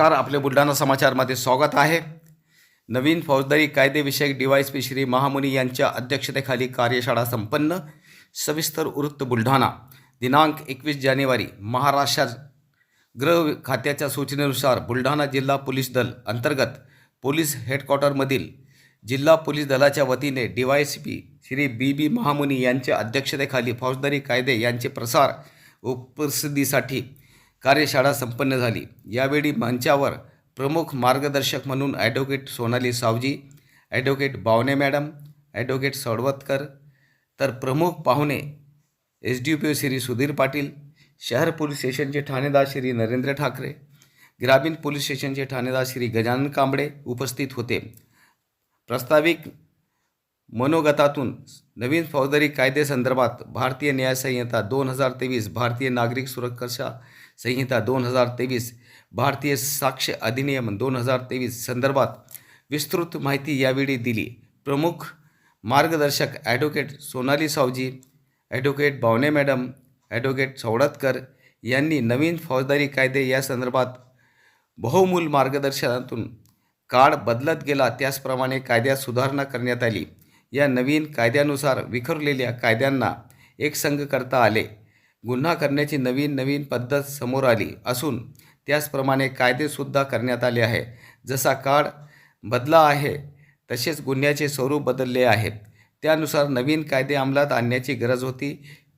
नमस्कार आपल्या बुलढाणा समाचारमध्ये स्वागत आहे. नवीन फौजदारी कायदेविषयक डीवायस पी श्री महामुनी यांच्या अध्यक्षतेखाली कार्यशाळा संपन्न. सविस्तर वृत्त बुलढाणा. दिनांक एकवीस जानेवारी महाराष्ट्र गृह खात्याच्या सूचनेनुसार बुलढाणा जिल्हा पोलीस दल अंतर्गत पोलीस हेडक्वार्टरमधील जिल्हा पोलीस दलाच्या वतीने DySP Shri B B Mahamuni यांच्या अध्यक्षतेखाली फौजदारी कायदे यांचे प्रसार व प्रसिद्धीसाठी कार्यशाळा संपन्न झाली. यावेळी मंचावर प्रमुख मार्गदर्शक म्हणून advocate Sonali Savji advocate Bawane madam advocate Sadawatkar तर प्रमुख पाहुणे S D P O Shri Sudhir Patil शहर पोलीस स्टेशनचे ठाणेदार श्री नरेंद्र ठाकरे ग्रामीण पोलीस स्टेशनचे ठाणेदार श्री गजानन कांबळे उपस्थित होते. प्रस्ताविक मनोगतातून नवीन फौजदारी कायदेसंदर्भात भारतीय न्याय संहिता दोन हजार तेवीस भारतीय नागरिक सुरक्षा संहिता दोन हजार तेवीस भारतीय साक्ष अधिनियम दोन हजार तेवीस संदर्भात विस्तृत माहिती यावेळी दिली. प्रमुख मार्गदर्शक advocate Sonali Savji advocate Bawane madam advocate Savadatkar यांनी नवीन फौजदारी कायदे या संदर्भात बहुमूल मार्गदर्शनातून काळ बदलत गेला. त्याचप्रमाणे कायद्यात सुधारणा करण्यात आली. या नवीन कायद्यानुसार विखुरलेल्या कायद्यांना एकसंघ करता आले. गुन्हा करण्याची नवीन नवीन पद्धत समोर आली असून त्याचप्रमाणे कायदेसुद्धा करण्यात आले आहे जसा काळ बदला आहे तसेच गुन्ह्याचे स्वरूप बदलले आहेत. त्यानुसार नवीन कायदे अंमलात आणण्याची गरज होती.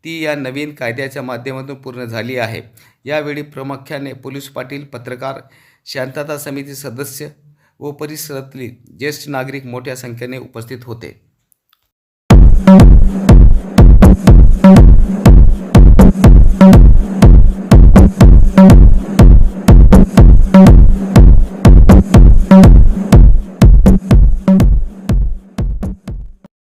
ती या नवीन कायद्याच्या माध्यमातून पूर्ण झाली आहे. यावेळी प्रामुख्याने पोलीस पाटील पत्रकार शांतता समिती सदस्य व परिसरातली ज्येष्ठ नागरिक मोठ्या संख्येने उपस्थित होते. Thank you.